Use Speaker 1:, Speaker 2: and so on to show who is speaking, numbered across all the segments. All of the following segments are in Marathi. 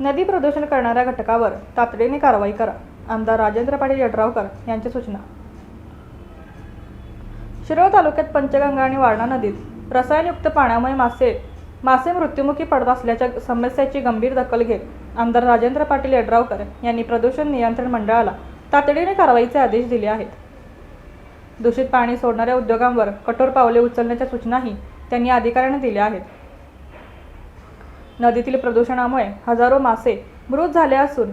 Speaker 1: नदी प्रदूषण करणाऱ्या घटकावर तातडीने कारवाई करा. आमदार राजेंद्र पाटील यड्रावकर यांच्या सूचना. शिरोळ तालुक्यात पंचगंगा आणि वारणा नदीत रसायनयुक्त पाण्यामुळे मासे मासे मृत्युमुखी पडत असल्याच्या समस्येची गंभीर दखल घेत आमदार राजेंद्र पाटील यड्रावकर यांनी प्रदूषण नियंत्रण मंडळाला तातडीने कारवाईचे आदेश दिले आहेत. दूषित पाणी सोडणाऱ्या उद्योगांवर कठोर पावले उचलण्याच्या सूचनाही त्यांनी अधिकाऱ्यांना दिल्या आहेत. नदीतील प्रदूषणामुळे हजारो मासे मृत झाले असून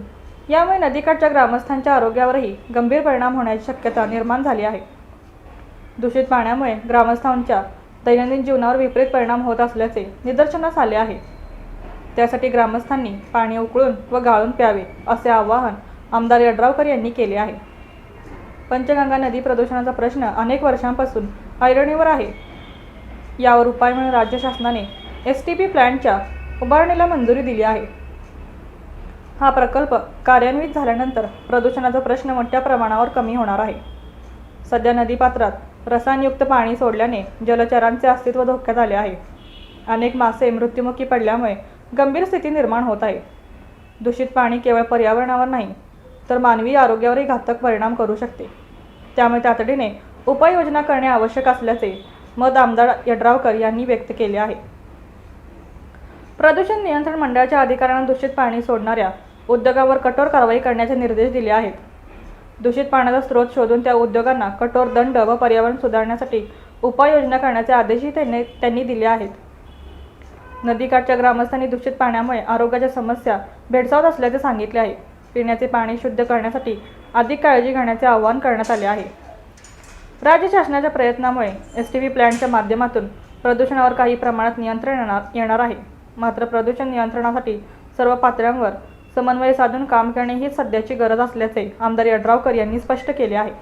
Speaker 1: यामुळे नदीकाठच्या ग्रामस्थांच्या आरोग्यावरही गंभीर परिणाम होण्याची शक्यता निर्माण झाली आहे. दूषित पाण्यामुळे ग्रामस्थांच्या दैनंदिन जीवनावर विपरीत परिणाम होत असल्याचे निदर्शनास आले आहे. त्यासाठी ग्रामस्थांनी पाणी उकळून व गाळून प्यावे असे आवाहन आमदार यड्रावकर यांनी केले आहे. पंचगंगा नदी प्रदूषणाचा प्रश्न अनेक वर्षांपासून ऐरणीवर आहे. यावर उपाय म्हणून राज्य शासनाने एस टी पी प्लॅन्टच्या उभारणीला मंजुरी दिली आहे. हा प्रकल्प कार्यान्वित झाल्यानंतर प्रदूषणाचा प्रश्न मोठ्या प्रमाणावर कमी होणार आहे. सध्या नदीपात्रात रसायनयुक्त पाणी सोडल्याने जलचरांचे अस्तित्व धोक्यात आले आहे. अनेक मासे मृत्युमुखी पडल्यामुळे गंभीर स्थिती निर्माण होत आहे. दूषित पाणी केवळ पर्यावरणावर नाही तर मानवी आरोग्यावरही घातक परिणाम करू शकते. त्यामुळे तातडीने उपाययोजना करणे आवश्यक असल्याचे मत आमदार यड्रावकर यांनी व्यक्त केले आहे. प्रदूषण नियंत्रण मंडळाच्या अधिकाऱ्यांना दूषित पाणी सोडणाऱ्या उद्योगावर कठोर कारवाई करण्याचे निर्देश दिले आहेत. दूषित पाण्याचा स्रोत शोधून त्या उद्योगांना कठोर दंड व पर्यावरण सुधारण्यासाठी उपाययोजना करण्याचे आदेशही त्यांनी त्यांनी दिले आहेत. नदीकाठच्या ग्रामस्थांनी दूषित पाण्यामुळे आरोग्याच्या समस्या भेडसावत असल्याचे सांगितले आहे. पिण्याचे पाणी शुद्ध करण्यासाठी अधिक काळजी घेण्याचे आवाहन करण्यात आले आहे. राज्य शासनाच्या प्रयत्नामुळे एस टी व्ही प्लॅनच्या माध्यमातून प्रदूषणावर काही प्रमाणात नियंत्रण येणार येणार आहे. मात्र प्रदूषण नियंत्रणासाठी सर्व पातळ्यांवर समन्वय साधून काम करणे ही सध्याची गरज असल्याचे आमदार यड्रावकर यांनी स्पष्ट केले आहे.